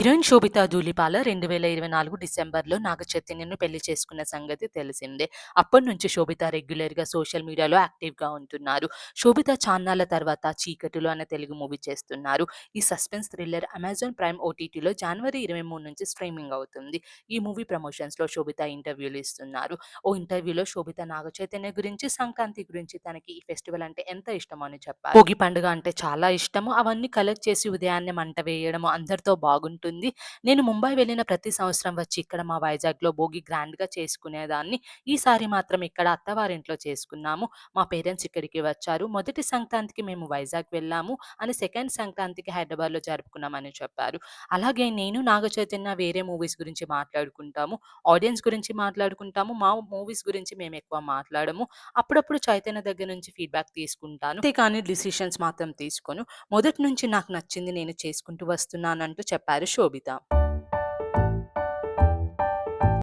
Heroine శోభిత ధూళిపాల రెండు వేల ఇరవై నాలుగు డిసెంబర్లో నాగ చైతన్యను పెళ్ళి చేసుకున్న సంగతి తెలిసిందే. అప్పటి నుంచి శోభిత రెగ్యులర్గా సోషల్ మీడియాలో యాక్టివ్గా ఉంటున్నారు. శోభిత చాన్నాల తర్వాత చీకటిలో అనే తెలుగు మూవీ చేస్తున్నారు. ఈ సస్పెన్స్ థ్రిల్లర్ అమెజాన్ ప్రైమ్ ఓటీటీలో జనవరి ఇరవై మూడు నుంచి స్ట్రీమింగ్ అవుతుంది. ఈ మూవీ ప్రమోషన్స్లో శోభిత ఇంటర్వ్యూలు ఇస్తున్నారు. ఓ ఇంటర్వ్యూలో శోభిత నాగ చైతన్య గురించి సంక్రాంతి గురించి తనకి ఈ ఫెస్టివల్ అంటే ఎంత ఇష్టమో అని చెప్పారు. భోగి పండుగ అంటే చాలా ఇష్టము. అవన్నీ కలెక్ట్ చేసి ఉదయాన్నే మంట వేయడము అందరితో బాగుంటుంది నేను ముంబై వెళ్ళిన ప్రతి సంవత్సరం వచ్చి ఇక్కడ మా వైజాగ్లో భోగి గ్రాండ్గా చేసుకునేదాన్ని. ఈసారి మాత్రం ఇక్కడ అత్తవారింట్లో చేసుకున్నాము. మా పేరెంట్స్ ఇక్కడికి వచ్చారు. మొదటి సంక్రాంతికి మేము వైజాగ్ వెళ్ళాము అని సెకండ్ సంక్రాంతికి హైదరాబాద్లో జరుపుకున్నామని చెప్పారు. అలాగే నేను నాగ చైతన్య వేరే మూవీస్ గురించి మాట్లాడుకుంటాము. ఆడియన్స్ గురించి మాట్లాడుకుంటాము. మా మూవీస్ గురించి మేము ఎక్కువ మాట్లాడము. అప్పుడప్పుడు చైతన్య దగ్గర నుంచి ఫీడ్బ్యాక్ తీసుకుంటాను. కానీ డిసిషన్స్ మాత్రం తీసుకోను. మొదటి నుంచి నాకు నచ్చింది నేను చేసుకుంటూ వస్తున్నానంటూ చెప్పారు. శోభిత